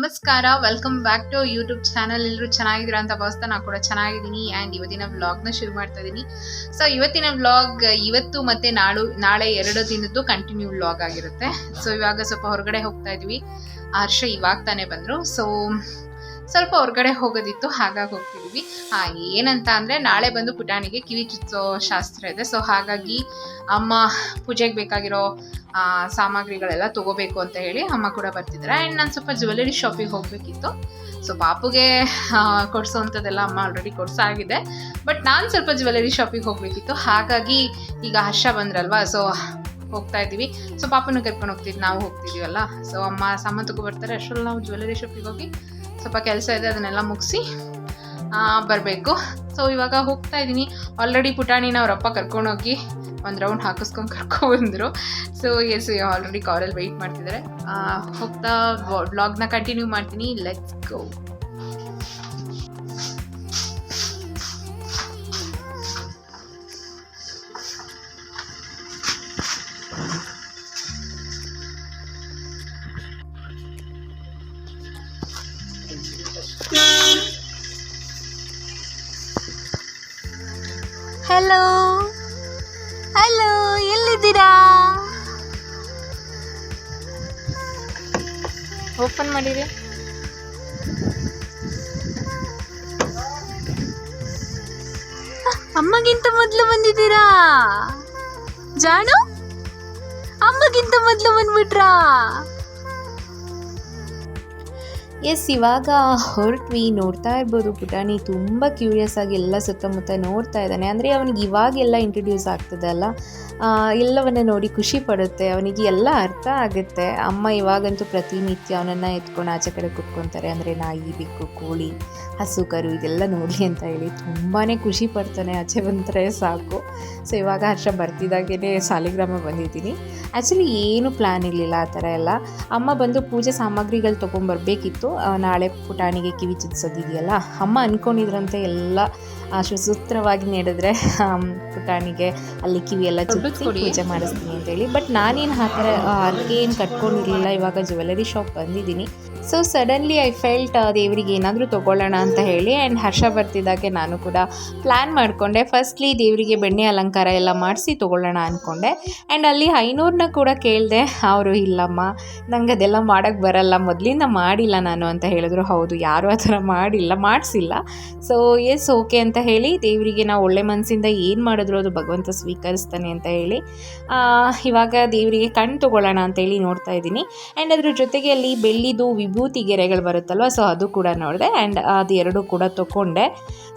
ನಮಸ್ಕಾರ welcome back to YouTube channel ಎಲ್ಲರೂ ಚೆನ್ನಾಗಿದ್ದೀರಾ ಅಂತ ಭಾವಿಸ್ತಾ ನಾನು ಕೂಡ ಚೆನ್ನಾಗಿದ್ದೀನಿ ಆ್ಯಂಡ್ ಇವತ್ತಿನ ವ್ಲಾಗ್ನ ಶುರು ಮಾಡ್ತಾ ಇದ್ದೀನಿ ಸೊ ಇವತ್ತಿನ ವ್ಲಾಗ್ ಇವತ್ತು ಮತ್ತೆ ನಾಳು, ನಾಳೆ ಎರಡು ದಿನದ್ದು ಕಂಟಿನ್ಯೂ ವ್ಲಾಗ್ ಆಗಿರುತ್ತೆ. ಸೊ ಇವಾಗ ಸ್ವಲ್ಪ ಹೊರಗಡೆ ಹೋಗ್ತಾ ಇದ್ವಿ. ಹರ್ಷ ಇವಾಗ ತಾನೇ ಬಂದರು. ಸೊ ಸ್ವಲ್ಪ ಹೊರಗಡೆ ಹೋಗೋದಿತ್ತು, ಹಾಗಾಗಿ ಹೋಗ್ತಿದ್ವಿ. ಏನಂತ ಅಂದರೆ ನಾಳೆ ಬಂದು ಪುಟಾಣಿಗೆ ಕಿವಿ ಚುಚ್ಚೋ ಶಾಸ್ತ್ರ ಇದೆ. ಸೊ ಹಾಗಾಗಿ ಅಮ್ಮ ಪೂಜೆಗೆ ಬೇಕಾಗಿರೋ ಸಾಮಗ್ರಿಗಳೆಲ್ಲ ತಗೋಬೇಕು ಅಂತ ಹೇಳಿ ಅಮ್ಮ ಕೂಡ ಬರ್ತಿದ್ದಾರೆ. ಆ್ಯಂಡ್ ನಾನು ಸ್ವಲ್ಪ ಜ್ಯುವೆಲರಿ ಶಾಪಿಗೆ ಹೋಗಬೇಕಿತ್ತು. ಸೊ ಪಾಪುಗೆ ಕೊಡಿಸೋವಂಥದ್ದೆಲ್ಲ ಅಮ್ಮ ಆಲ್ರೆಡಿ ಕೊಡ್ಸಾಗಿದೆ. ಬಟ್ ನಾನು ಸ್ವಲ್ಪ ಜ್ಯುವೆಲರಿ ಶಾಪಿಗೆ ಹೋಗಬೇಕಿತ್ತು. ಹಾಗಾಗಿ ಈಗ ಹರ್ಷ ಬಂದ್ರಲ್ವಾ? ಸೊ ಹೋಗ್ತಾ ಇದ್ದೀವಿ. ಸೊ ಪಾಪನ ಕರ್ಕೊಂಡು ಹೋಗ್ತಿದ್ವಿ ನಾವು ಹೋಗ್ತಿದ್ದೀವಲ್ಲ? ಸೊ ಅಮ್ಮ ಸಾಮಾನು ತಗೊಬರ್ತಾರೆ ಅಷ್ಟರಲ್ಲಿ ನಾವು ಜ್ಯುವೆಲರಿ ಶಾಪಿಗೆ ಹೋಗಿ ಸ್ವಲ್ಪ ಕೆಲಸ ಇದೆ, ಅದನ್ನೆಲ್ಲ ಮುಗಿಸಿ ಬರಬೇಕು. ಸೊ ಇವಾಗ ಹೋಗ್ತಾ ಇದ್ದೀನಿ. ಆಲ್ರೆಡಿ ಪುಟಾಣಿನ ಅವರಪ್ಪ ಕರ್ಕೊಂಡೋಗಿ ಒಂದು ರೌಂಡ್ ಹಾಕಿಸ್ಕೊಂಡು ಕರ್ಕೊಂಡ್ಬಂದರು ಸೊ ಎಸ್ ಆಲ್ರೆಡಿ ಕಾರಲ್ಲಿ ವೆಯ್ಟ್ ಮಾಡ್ತಿದ್ದಾರೆ. ಹೋಗ್ತಾ ಬ್ಲಾಗ್ನ ಕಂಟಿನ್ಯೂ ಮಾಡ್ತೀನಿ. ಲೆಟ್ಸ್ ಗೋ ಓಪನ್ ಮಾಡಿರಿ ಅಮ್ಮಗಿಂತ ಮೊದಲು ಬಂದಿದ್ದೀರಾ? ಜಾಣು ಅಮ್ಮಗಿಂತ ಮೊದಲು ಬಂದ್ಬಿಟ್ರಾ? ಎಸ್ ಇವಾಗ ಹೊರಟ್ವಿ ನೋಡ್ತಾ ಇರ್ಬೋದು ಪುಟಾಣಿ. ತುಂಬ ಕ್ಯೂರಿಯಸ್ ಆಗಿ ಎಲ್ಲ ಸುತ್ತಮುತ್ತ ನೋಡ್ತಾ ಇದ್ದಾನೆ. ಅಂದರೆ ಅವನಿಗೆ ಇವಾಗೆಲ್ಲ ಇಂಟ್ರೊಡ್ಯೂಸ್ ಆಗ್ತದೆ ಅಲ್ಲ? ಆ, ಎಲ್ಲವನ್ನ ನೋಡಿ ಖುಷಿ ಪಡುತ್ತೆ, ಅವನಿಗೆ ಎಲ್ಲ ಅರ್ಥ ಆಗುತ್ತೆ. ಅಮ್ಮ ಇವಾಗಂತೂ ಪ್ರತಿನಿತ್ಯ ಅವನನ್ನು ಎತ್ಕೊಂಡು ಆಚೆ ಕಡೆ ಕುತ್ಕೊತಾರೆ. ಅಂದರೆ ನಾಯಿ, ಬೆಕ್ಕು, ಕೋಳಿ ಹಸು ಕರು ಇದೆಲ್ಲ ನೋಡಲಿ ಅಂತ ಹೇಳಿ ತುಂಬಾ ಖುಷಿ ಪಡ್ತಾನೆ. ಆಚೆ ಬಂದರೆ ಸಾಕು. ಸೊ ಇವಾಗ ಹರ್ಷ ಬರ್ತಿದ್ದಾಗೇ ಸಾಲಿಗ್ರಾಮ ಬಂದಿದ್ದೀನಿ. ಆ್ಯಕ್ಚುಲಿ ಏನು ಪ್ಲ್ಯಾನ್ ಇರಲಿಲ್ಲ ಆ ಥರ ಎಲ್ಲ. ಅಮ್ಮ ಬಂದು ಪೂಜೆ ಸಾಮಗ್ರಿಗಳು ತೊಗೊಂಬರ್ಬೇಕಿತ್ತು. ಆ, ನಾಳೆ ಪುಟಾಣಿಗೆ ಕಿವಿ ಚುಚ್ಸೋದಿದೆಯಲ್ಲ? ಅಮ್ಮ ಅಂದ್ಕೊಂಡಿದ್ರಂತೆ ಎಲ್ಲ ಸುಸೂತ್ರವಾಗಿ ನಡೆದ್ರೆ ಪುಟಾಣಿಗೆ ಅಲ್ಲಿ ಕಿವಿ ಎಲ್ಲ ಚುಚ್ಚಿ ಪೂಜೆ ಮಾಡಿಸ್ತೀನಿ ಅಂತೇಳಿ ಬಟ್ ನಾನೇನು ಆ ಥರ ಅದಕ್ಕೆ ಏನು ಕಟ್ಕೊಂಡಿರಲಿಲ್ಲ. ಇವಾಗ ಜ್ಯುವೆಲರಿ ಶಾಪ್ ಬಂದಿದ್ದೀನಿ. ಸೊ ಸಡನ್ಲಿ ಐ ಫೆಲ್ಟ್ ದೇವರಿಗೆ ಏನಾದರೂ ತೊಗೊಳ್ಳೋಣ ಅಂತ ಹೇಳಿ ಆ್ಯಂಡ್ ಹರ್ಷ ಬರ್ತಿದ್ದಾಗೆ ನಾನು ಕೂಡ ಪ್ಲ್ಯಾನ್ ಮಾಡಿಕೊಂಡೆ. ಫಸ್ಟ್ಲಿ ದೇವರಿಗೆ ಬೆಣ್ಣೆ ಅಲಂಕಾರ ಎಲ್ಲ ಮಾಡಿಸಿ ತೊಗೊಳ್ಳೋಣ ಅಂದ್ಕೊಂಡೆ ಆ್ಯಂಡ್ ಅಲ್ಲಿ ಐನೂರನ್ನ ಕೂಡ ಕೇಳಿದೆ, ಅವರು ಇಲ್ಲಮ್ಮ ನಂಗೆ ಅದೆಲ್ಲ ಮಾಡೋಕ್ಕೆ ಬರಲ್ಲ, ಮೊದಲಿಂದ ಮಾಡಿಲ್ಲ ನಾನು ಅಂತ ಹೇಳಿದ್ರು. ಹೌದು, ಯಾರು ಆ ಥರ ಮಾಡಿಲ್ಲ, ಮಾಡಿಸಿಲ್ಲ. ಸೊ ಎಸ್ ಓಕೆ ಅಂತ ಹೇಳಿ ದೇವರಿಗೆ ನಾವು ಒಳ್ಳೆ ಮನಸ್ಸಿಂದ ಏನು ಮಾಡಿದ್ರು ಅದು ಭಗವಂತ ಸ್ವೀಕರಿಸ್ತಾನೆ ಅಂತ ಹೇಳಿ ಇವಾಗ ದೇವರಿಗೆ ಕಣ್ಣು ತೊಗೊಳ್ಳೋಣ ಅಂತೇಳಿ ನೋಡ್ತಾ ಇದ್ದೀನಿ. ಆ್ಯಂಡ್ ಅದ್ರ ಜೊತೆಗೆ ಅಲ್ಲಿ ಬೆಳ್ಳಿದು ವಿಭೂತಿ ಗೆರೆಗಳು ಬರುತ್ತಲ್ವ ಸೊ ಅದು ಕೂಡ ನೋಡಿದೆ. ಆ್ಯಂಡ್ ಅದು ಎರಡು ಕೂಡ ತೊಗೊಂಡೆ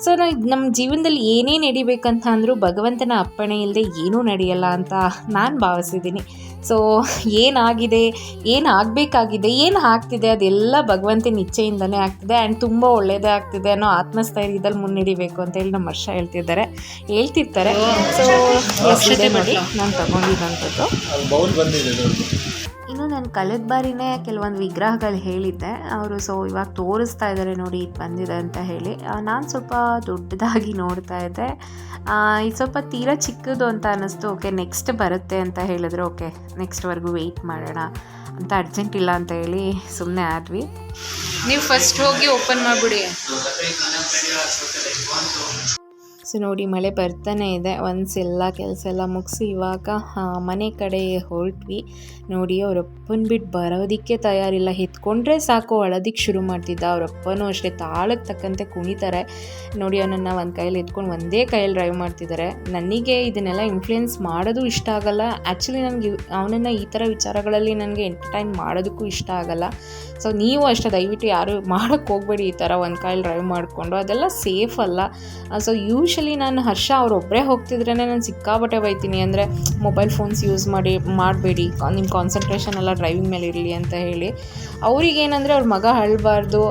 ಸೊ ನಾವು ನಮ್ಮ ಜೀವನದಲ್ಲಿ ಏನೇ ನಡಿಬೇಕಂತ ಅಂದರೂ ಭಗವಂತನ ಅಪ್ಪಣೆ ಇಲ್ಲದೆ ಏನೂ ನಡೆಯಲ್ಲ ಅಂತ ನಾನು ಭಾವಿಸಿದ್ದೀನಿ. ಸೊ ಏನಾಗಿದೆ ಏನು ಆಗಬೇಕಾಗಿದೆ ಏನು ಆಗ್ತಿದೆ ಅದೆಲ್ಲ ಭಗವಂತನ ಇಚ್ಛೆಯಿಂದನೇ ಆಗ್ತಿದೆ. ಆ್ಯಂಡ್ ತುಂಬ ಒಳ್ಳೆಯದೇ ಆಗ್ತಿದೆ ಅನ್ನೋ ಆತ್ಮಸ್ಥೈರ್ಯದಲ್ಲಿ ಮುನ್ನಡಿಬೇಕು ಅಂತ ಹೇಳಿ ನಮ್ಮ ವರ್ಷ ಹೇಳ್ತಿದ್ದಾರೆ. ಹೇಳ್ತಿರ್ತಾರೆ. ಸೊ ನಾನು ತಗೊಂಡಿದ್ದಂಥದ್ದು ನಾನು ಕಳೆದ ಬಾರಿನೇ ಕೆಲವೊಂದು ವಿಗ್ರಹಗಳು ಹೇಳಿದ್ದೆ. ಅವರು ಸೊ ಇವಾಗ ತೋರಿಸ್ತಾ ಇದ್ದಾರೆ ನೋಡಿ ಇದು ಬಂದಿದೆ ಅಂತ ಹೇಳಿ. ನಾನು ಸ್ವಲ್ಪ ದೊಡ್ಡದಾಗಿ ನೋಡ್ತಾ ಇದ್ದೆ. ಇದು ಸ್ವಲ್ಪ ತೀರಾ ಚಿಕ್ಕದು ಅಂತ ಅನ್ನಿಸ್ತು. ಓಕೆ ನೆಕ್ಸ್ಟ್ ಬರುತ್ತೆ ಅಂತ ಹೇಳಿದ್ರು. ಓಕೆ ನೆಕ್ಸ್ಟ್ವರೆಗೂ ವೆಯ್ಟ್ ಮಾಡೋಣ. ಅಂತ ಅರ್ಜೆಂಟ್ ಇಲ್ಲ ಅಂತ ಹೇಳಿ ಸುಮ್ಮನೆ ಆದ್ವಿ. ನೀವು ಫಸ್ಟ್ ಹೋಗಿ ಓಪನ್ ಮಾಡಿಬಿಡಿ. ಸೊ ನೋಡಿ ಮಳೆ ಬರ್ತಾನೆ ಇದೆ. ಒನ್ಸ್ ಎಲ್ಲ ಕೆಲಸ ಎಲ್ಲ ಮುಗಿಸಿ ಇವಾಗ ಮನೆ ಕಡೆ ಹೊರಟ್ವಿ. ನೋಡಿ ಅವರಪ್ಪನ ಬಿಟ್ಟು ಬರೋದಕ್ಕೆ ತಯಾರಿಲ್ಲ. ಎತ್ಕೊಂಡ್ರೆ ಸಾಕು ಅಳೋದಕ್ಕೆ ಶುರು ಮಾಡ್ತಿದ್ದ. ಅವರಪ್ಪನೂ ಅಷ್ಟೇ ತಾಳಕ್ಕೆ ತಕ್ಕಂತೆ ಕುಣಿತಾರೆ. ನೋಡಿ ಅವನನ್ನು ಒಂದು ಕೈಯಲ್ಲಿ ಎತ್ಕೊಂಡು ಒಂದೇ ಕೈಯಲ್ಲಿ ಡ್ರೈವ್ ಮಾಡ್ತಿದ್ದಾರೆ ನನಗೆ ಇದನ್ನೆಲ್ಲ ಇನ್ಫ್ಲುಯೆನ್ಸ್ ಮಾಡೋದು ಇಷ್ಟ ಆಗಲ್ಲ. ಆ್ಯಕ್ಚುಲಿ ನನಗೆ ಅವನನ್ನು ಈ ಥರ ವಿಚಾರಗಳಲ್ಲಿ ನನಗೆ ಎಂಟರ್ಟೈನ್ ಮಾಡೋದಕ್ಕೂ ಇಷ್ಟ ಆಗಲ್ಲ. ಸೊ ನೀವು ಅಷ್ಟೇ ದಯವಿಟ್ಟು ಯಾರು ಮಾಡೋಕ್ಕೆ ಹೋಗಬೇಡಿ ಈ ಥರ ಒಂದು ಕೈಯಲ್ಲಿ ಡ್ರೈವ್ ಮಾಡಿಕೊಂಡು. ಅದೆಲ್ಲ ಸೇಫ್ ಅಲ್ಲ. ಸೊ ಯೂಶಲಿ ನಾನು ಹರ್ಷ ಅವರೊಬ್ಬರೇ ಹೋಗ್ತಿದ್ರೇ ನಾನು ಸಿಕ್ಕಾಬಟ್ಟೆ ಬೈತೀನಿ. ಅಂದರೆ ಮೊಬೈಲ್ ಫೋನ್ಸ್ ಯೂಸ್ ಮಾಡಿ, ಮಾಡಬೇಡಿ. ನಿಮ್ಮ ಕಾನ್ಸಂಟ್ರೇಷನ್ ಎಲ್ಲ ಡ್ರೈವಿಂಗ್ ಮೇಲೆ ಇರಲಿ ಅಂತ ಹೇಳಿ. ಅವ್ರಿಗೇನಂದರೆ ಅವ್ರ ಮಗ ಅಳಬಾರ್ದು.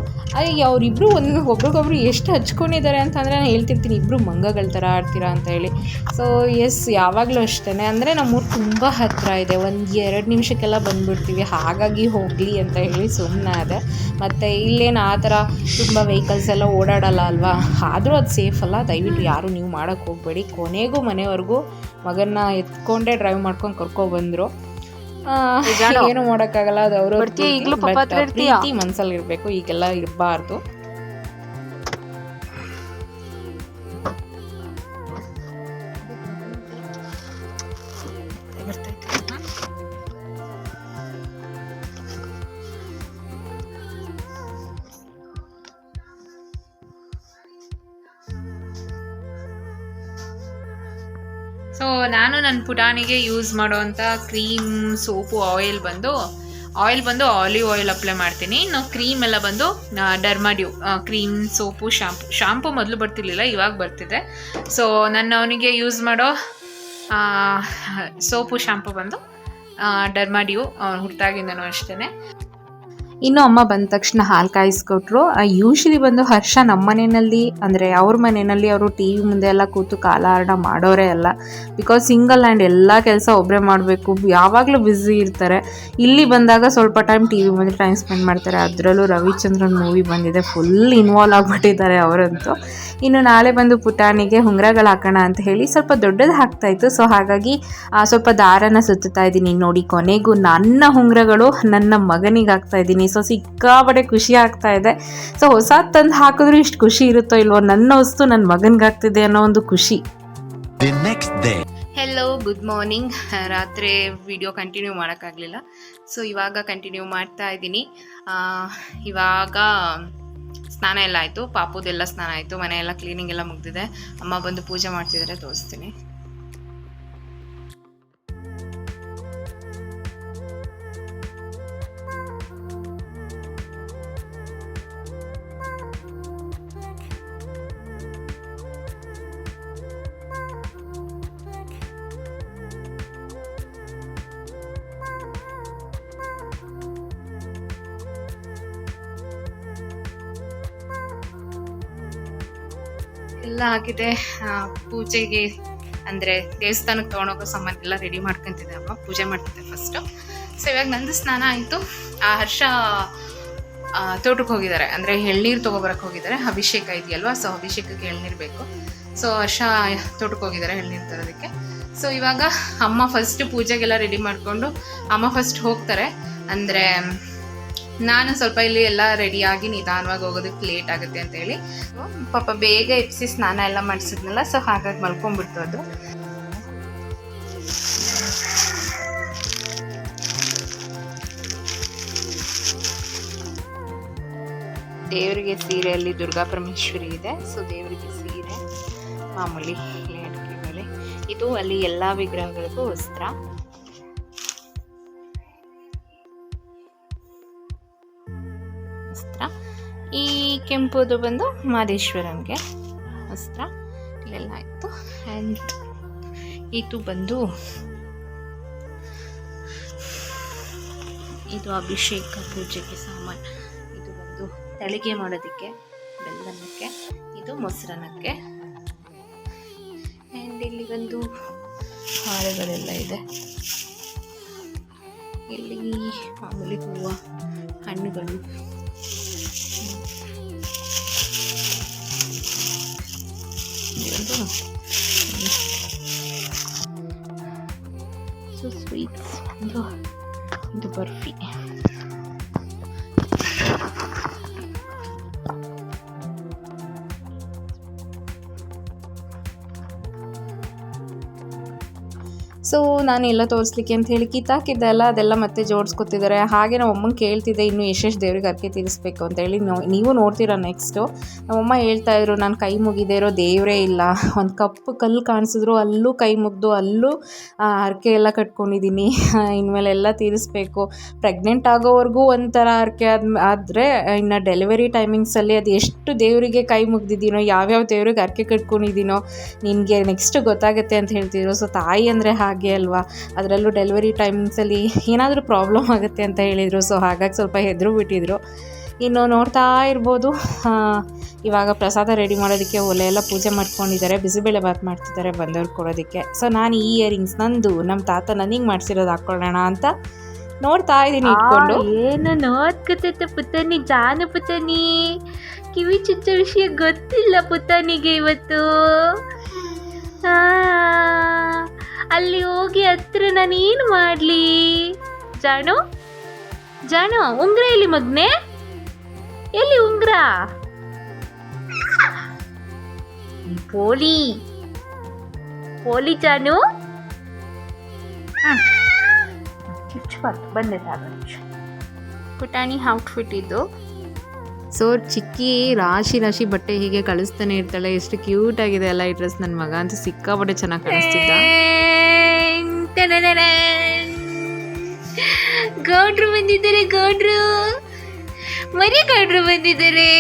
ಅಯ್ಯ ಅವರಿಬ್ಬರು ಒಂದು, ಒಬ್ರಿಗೊಬ್ರು ಎಷ್ಟು ಹಚ್ಕೊಂಡಿದ್ದಾರೆ ಅಂತಂದರೆ ನಾನು ಹೇಳ್ತಿರ್ತೀನಿ. ಇಬ್ಬರು ಮಂಗಗಳ ಥರ ಆಡ್ತೀರಾ ಅಂತ ಹೇಳಿ. ಸೊ ಎಸ್ ಯಾವಾಗಲೂ ಅಷ್ಟೇ ಅಂದರೆ ನಮ್ಮೂರು ತುಂಬ ಹತ್ತಿರ ಇದೆ. ಒಂದು ಎರಡು ನಿಮಿಷಕ್ಕೆಲ್ಲ ಬಂದುಬಿಡ್ತೀವಿ. ಹಾಗಾಗಿ ಹೋಗಲಿ ಅಂತ ಹೇಳಿ ಸುಮ್ಮನೆ ಅದೇ. ಮತ್ತು ಇಲ್ಲೇನು ಆ ಥರ ತುಂಬ ವೆಹಿಕಲ್ಸ್ ಎಲ್ಲ ಓಡಾಡಲ್ಲ ಅಲ್ವಾ? ಆದರೂ ಅದು ಸೇಫ್ ಅಲ್ಲ. ದಯವಿಟ್ಟು ಯಾರು ನೀವು ಮಾಡೋಕ್ಕೆ ಹೋಗಬೇಡಿ ಕೊನೆಗೂ ಮನೆವರೆಗೂ ಮಗನ್ನ ಎತ್ಕೊಂಡೇ ಡ್ರೈವ್ ಮಾಡ್ಕೊಂಡು ಕರ್ಕೊಬಂದರು? ಏನು ಮಾಡೋಕ್ಕಾಗಲ್ಲ ಅದು ಅವರು ಮನಸ್ಸಲ್ಲಿ? ಪ್ರೀತಿ ಇರಬೇಕು ಈಗೆಲ್ಲ ಇರಬಾರ್ದು ನಾನು ಪುಟಾಣಿಗೆ ಯೂಸ್ ಮಾಡೋವಂಥ ಕ್ರೀಮ್ ಸೋಪು ಆಯಿಲ್ ಬಂದು ಆಯಿಲ್ ಬಂದು ಆಲಿವ್ ಆಯಿಲ್ ಅಪ್ಲೈ ಮಾಡ್ತೀನಿ. ಇನ್ನು ಕ್ರೀಮ್ ಎಲ್ಲ ಬಂದು Dermadew cream soap shampoo shampoo ಮೊದಲು ಬರ್ತಿರ್ಲಿಲ್ಲ, ಇವಾಗ ಬರ್ತಿದೆ. ಸೊ ನನ್ನ ಅವನಿಗೆ ಯೂಸ್ ಮಾಡೋ ಸೋಪು ಶಾಂಪು ಬಂದು ಡರ್ಮಾಡ್ಯೂ ಹುಟ್ಟಾಗಿಂದನೂ ಅಷ್ಟೇ ಇನ್ನು ಅಮ್ಮ ಬಂದ ತಕ್ಷಣ ಹಾಲು ಕಾಯಿಸ್ಕೊಟ್ರು. ಯೂಶ್ವಲಿ ಬಂದು ಹರ್ಷ ನಮ್ಮ ಮನೆಯಲ್ಲಿ, ಅಂದರೆ ಅವ್ರ ಮನೆಯಲ್ಲಿ ಅವರು ಟಿ ವಿ ಮುಂದೆ ಎಲ್ಲ ಕೂತು ಕಾಲಹರಣ ಮಾಡೋರೇ ಅಲ್ಲ. ಬಿಕಾಸ್ ಸಿಂಗಲ್ ಆ್ಯಂಡ್ ಎಲ್ಲ ಕೆಲಸ ಒಬ್ಬರೇ ಮಾಡಬೇಕು. ಯಾವಾಗಲೂ ಬ್ಯುಸಿ ಇರ್ತಾರೆ. ಇಲ್ಲಿ ಬಂದಾಗ ಸ್ವಲ್ಪ ಟೈಮ್ ಟಿ ವಿ ಮುಂದೆ ಟೈಮ್ ಸ್ಪೆಂಡ್ ಮಾಡ್ತಾರೆ. ಅದರಲ್ಲೂ ರವಿಚಂದ್ರನ್ ಮೂವಿ ಬಂದಿದೆ. ಫುಲ್ ಇನ್ವಾಲ್ವ್ ಆಗಿಬಿಟ್ಟಿದ್ದಾರೆ ಅವರಂತೂ. ಇನ್ನು ನಾಳೆ ಬಂದು ಪುಟಾಣಿಗೆ ಉಂಗ್ರಗಳು ಹಾಕೋಣ ಅಂತ ಹೇಳಿ ಸ್ವಲ್ಪ ದೊಡ್ಡದು ಹಾಕ್ತಾಯಿತ್ತು. ಸೊ ಹಾಗಾಗಿ ಸ್ವಲ್ಪ ದಾರನ ಸುತ್ತುತ್ತಾ ಇದ್ದೀನಿ. ನೋಡಿ, ಕೊನೆಗೂ ನನ್ನ ಉಂಗ್ರಗಳು ನನ್ನ ಮಗನಿಗೆ ಹಾಕ್ತಾ ಇದ್ದೀನಿ ಸೊ ಸಿಕ್ಕಾಪಟ್ಟೆ ಖುಷಿ ಆಗ್ತಾ ಇದೆ. ಸೊ ಹೊಸ ತಂದು ಹಾಕಿದ್ರು ಇಷ್ಟು ಖುಷಿ ಇರುತ್ತೋ ಇಲ್ವೋ ನನ್ನ ವಸ್ತು ನನ್ನ ಮಗನಿಗೆ ಆಗ್ತಿದೆ ಅನ್ನೋ ಒಂದು ಖುಷಿ. ಹೆಲೋ ಗುಡ್ ಮಾರ್ನಿಂಗ್ ರಾತ್ರಿ ವಿಡಿಯೋ ಕಂಟಿನ್ಯೂ ಮಾಡೋಕ್ಕಾಗಲಿಲ್ಲ. ಸೊ ಇವಾಗ ಕಂಟಿನ್ಯೂ ಮಾಡ್ತಾ ಇದ್ದೀನಿ. ಆ, ಇವಾಗ ಸ್ನಾನ ಎಲ್ಲ ಆಯಿತು. ಪಾಪುದೆಲ್ಲ ಸ್ನಾನ ಆಯಿತು. ಮನೆಯೆಲ್ಲ ಎಲ್ಲ ಕ್ಲೀನಿಂಗ್ ಎಲ್ಲ ಮುಗ್ದಿದೆ. ಅಮ್ಮ ಬಂದು ಪೂಜೆ ಮಾಡ್ತಿದ್ದಾರೆ ತೋರಿಸ್ತೀನಿ. ಎಲ್ಲ ಆಗಿದೆ. ಪೂಜೆಗೆ ಅಂದರೆ ದೇವಸ್ಥಾನಕ್ಕೆ ತಗೊಂಡೋಗೋ ಸಾಮಾನು ಎಲ್ಲ ರೆಡಿ ಮಾಡ್ಕೊಂತಿದ್ದೆ ಅಪ್ಪ ಪೂಜೆ ಮಾಡ್ತಿದ್ದೆ ಫಸ್ಟು ಸೊ ಇವಾಗ ನಂದು ಸ್ನಾನ ಆಯಿತು. ಆ, ಹರ್ಷ ತೋಟಕ್ಕೆ ಹೋಗಿದ್ದಾರೆ. ಅಂದರೆ ಎಳ್ನೀರು ತೊಗೊಬರಕ್ಕೆ ಹೋಗಿದ್ದಾರೆ. ಅಭಿಷೇಕ ಇದೆಯಲ್ವಾ? ಸೊ ಅಭಿಷೇಕಕ್ಕೆ ಎಳ್ನೀರು ಬೇಕು. ಸೊ ಹರ್ಷ ತೋಟಕ್ಕೆ ಹೋಗಿದ್ದಾರೆ ಎಳ್ನೀರು ತರೋದಕ್ಕೆ. ಸೊ ಇವಾಗ ಅಮ್ಮ ಫಸ್ಟ್ ಪೂಜೆಗೆಲ್ಲ ರೆಡಿ ಮಾಡಿಕೊಂಡು ಅಮ್ಮ ಫಸ್ಟ್ ಹೋಗ್ತಾರೆ. ಅಂದರೆ ನಾನು ಸ್ವಲ್ಪ ಇಲ್ಲಿ ಎಲ್ಲ ರೆಡಿಯಾಗಿ ನಿಧಾನವಾಗಿ ಹೋಗೋದಕ್ಕೆ ಲೇಟ್ ಆಗುತ್ತೆ ಅಂತ ಹೇಳಿ. ಪಾಪ ಬೇಗ ಎಪ್ಸಿ ಸ್ನಾನ ಎಲ್ಲ ಮಾಡಿಸಿದ್ನಲ್ಲ ಸೊ ಹಾಗಾಗಿ ಮಲ್ಕೊಂಡ್ಬಿಡ್ತು ಅದು. ದೇವರಿಗೆ ಸೀರೆಯಲ್ಲಿ ದುರ್ಗಾ ಪರಮೇಶ್ವರಿ ಇದೆ. ಸೊ ದೇವರಿಗೆ ಸೀರೆ, ಮಾಮೂಲಿ ಇದು ಅಲ್ಲಿ ಎಲ್ಲ ವಿಗ್ರಹಗಳಿಗೂ ವಸ್ತ್ರ. ಈ ಕೆಂಪುದು ಬಂದು ಮಾದೇಶ್ವರಂಗೆ. ವಸ್ತ್ರ ಇಲ್ಲೆಲ್ಲ ಆಯಿತು. ಆ್ಯಂಡ್ ಇದು ಬಂದು ಇದು ಅಭಿಷೇಕ ಪೂಜೆಗೆ ಸಾಮಾನು. ಇದು ಬಂದು ತಳಿಗೆ ಮಾಡೋದಕ್ಕೆ, ಬೆಲ್ಲನಕ್ಕೆ, ಇದು ಮೊಸರನ್ನಕ್ಕೆ ಆ್ಯಂಡ್ ಇಲ್ಲಿ ಬಂದು ಹಾರಗಳೆಲ್ಲ ಇದೆ. ಇಲ್ಲಿ ಮಾಮೂಲಿ ಹೂವು, ಹಣ್ಣುಗಳು. Thank you. ಸೊ ನಾನು ಎಲ್ಲ ತೋರಿಸ್ಲಿಕ್ಕೆ ಅಂತ ಹೇಳಿ ಕಿತ್ತಾಕಿದ್ದೆ ಅಲ್ಲ ಅದೆಲ್ಲ ಮತ್ತೆ ಜೋಡಿಸ್ಕೊತಿದ್ದಾರೆ. ಹಾಗೆ ನಮ್ಮ ಅಮ್ಮಂಗೆ ಕೇಳ್ತಿದ್ದೆ ಇನ್ನು ಯಶಸ್ ದೇವ್ರಿಗೆ ಅರ್ಕೆ ತೀರಿಸ್ಬೇಕು ಅಂತ ಹೇಳಿ ನೋ- ನೀವು ನೋಡ್ತೀರಾ ನೆಕ್ಸ್ಟು ನಮ್ಮಮ್ಮ ಹೇಳ್ತಾ ಇದ್ರು, ನಾನು ಕೈ ಮುಗಿದೇ ಇರೋ ದೇವರೇ ಇಲ್ಲ. ಒಂದು ಕಪ್ಪು ಕಲ್ಲು ಕಾಣಿಸಿದ್ರು ಅಲ್ಲೂ ಕೈ ಮುಗ್ದು, ಅಲ್ಲೂ ಅರ್ಕೆ ಎಲ್ಲ ಕಟ್ಕೊಂಡಿದ್ದೀನಿ ಇನ್ಮೇಲೆ ಎಲ್ಲ ತೀರಿಸ್ಬೇಕು. ಪ್ರೆಗ್ನೆಂಟ್ ಆಗೋವರೆಗೂ ಒಂಥರ ಹರಕೆ ಆದ, ಆದರೆ, ಇನ್ನು ಡೆಲಿವರಿ ಟೈಮಿಂಗ್ಸಲ್ಲಿ ಅದು ಎಷ್ಟು ದೇವರಿಗೆ ಕೈ ಮುಗ್ದಿದ್ದೀನೋ ಯಾವ್ಯಾವ ದೇವ್ರಿಗೆ ಹರಕೆ ಕಟ್ಕೊಂಡಿದ್ದೀನೋ ನಿನಗೆ ನೆಕ್ಸ್ಟ್ ಗೊತ್ತಾಗುತ್ತೆ ಅಂತ ಹೇಳ್ತಿದ್ರು. ಸೊ ತಾಯಿ ಅಂದರೆ ಹಾಗೆ. ಅಲ್ವಾ? ಅದರಲ್ಲೂ ಡೆಲಿವರಿ ಟೈಮ್ಸಲ್ಲಿ ಏನಾದರೂ ಪ್ರಾಬ್ಲಮ್ ಆಗುತ್ತೆ ಅಂತ ಹೇಳಿದರು. ಸೊ ಹಾಗಾಗಿ ಸ್ವಲ್ಪ ಹೆದರು ಬಿಟ್ಟಿದ್ರು. ಇನ್ನು ನೋಡ್ತಾ ಇರ್ಬೋದು. ಇವಾಗ ಪ್ರಸಾದ ರೆಡಿ ಮಾಡೋದಕ್ಕೆ ಒಲೆ ಎಲ್ಲ ಪೂಜೆ ಮಾಡ್ಕೊಂಡಿದ್ದಾರೆ. ಬಿಸಿಬೇಳೆ ಬಾತ್ ಮಾಡ್ತಿದ್ದಾರೆ ಬಂದವ್ರು ಕೊಡೋದಕ್ಕೆ. ಸೊ ನಾನು ಈ ಇಯರಿಂಗ್ಸ್ ನಂದು ನಮ್ಮ ತಾತ ನನಗೆ ಮಾಡಿಸಿರೋದು ಹಾಕ್ಕೊಳ್ಳೋಣ ಅಂತ ನೋಡ್ತಾ ಇದ್ದೀನಿ ಇಟ್ಕೊಂಡು. ಏನು ನೋಡ್ಕೊತೈತೆ ಪುತ್ತನಿ ಜಾನು ಪುತ್ತನಿ ಕಿವಿ ಚುಚ್ಚ ವಿಷಯ ಗೊತ್ತಿಲ್ಲ ಪುತ್ತನಿಗೆ ಇವತ್ತು. ಅಲ್ಲಿ ಹೋಗಿ ಹತ್ರ ನಾನು ಏನು ಮಾಡಲಿ. ಜಾಣು ಜಾಣು, ಉಂಗ್ರ ಎಲ್ಲಿ ಮಗ್ನೆ? ಎಲ್ಲಿ ಉಂಗ್ರ? ಪೋಲಿ. ಪೋಲಿ ಜಾನು ಚುಚ್ಚಬಾರ್ದು ಬಂದೆ ಸಾಕು ಪುಟಾಣಿ ಔಟ್ಫಿಟ್ ಇದು? ಸೊ ಚಿಕ್ಕಿ ರಾಶಿ ರಾಶಿ ಬಟ್ಟೆ ಹೀಗೆ ಕಳಿಸ್ತಾನೆ ಇರ್ತಾಳೆ. ಎಷ್ಟು ಕ್ಯೂಟ್ ಆಗಿದೆ ಅಲ್ಲ ಈ ಡ್ರೆಸ್ ನನ್ನ ಮಗ. ಅಂತೂ ಸಿಕ್ಕಾಪಟ್ಟೆ ಚೆನ್ನಾಗಿ ಕಾಣಿಸ್ತಿದ್ದ. ಗೌಡ್ರು ಬಂದಿದ್ದಾರೆ, ಗೌಡ್ರು. ಮರಿ ಗೌಡ್ರು ಬಂದಿದ್ದಾರೆ.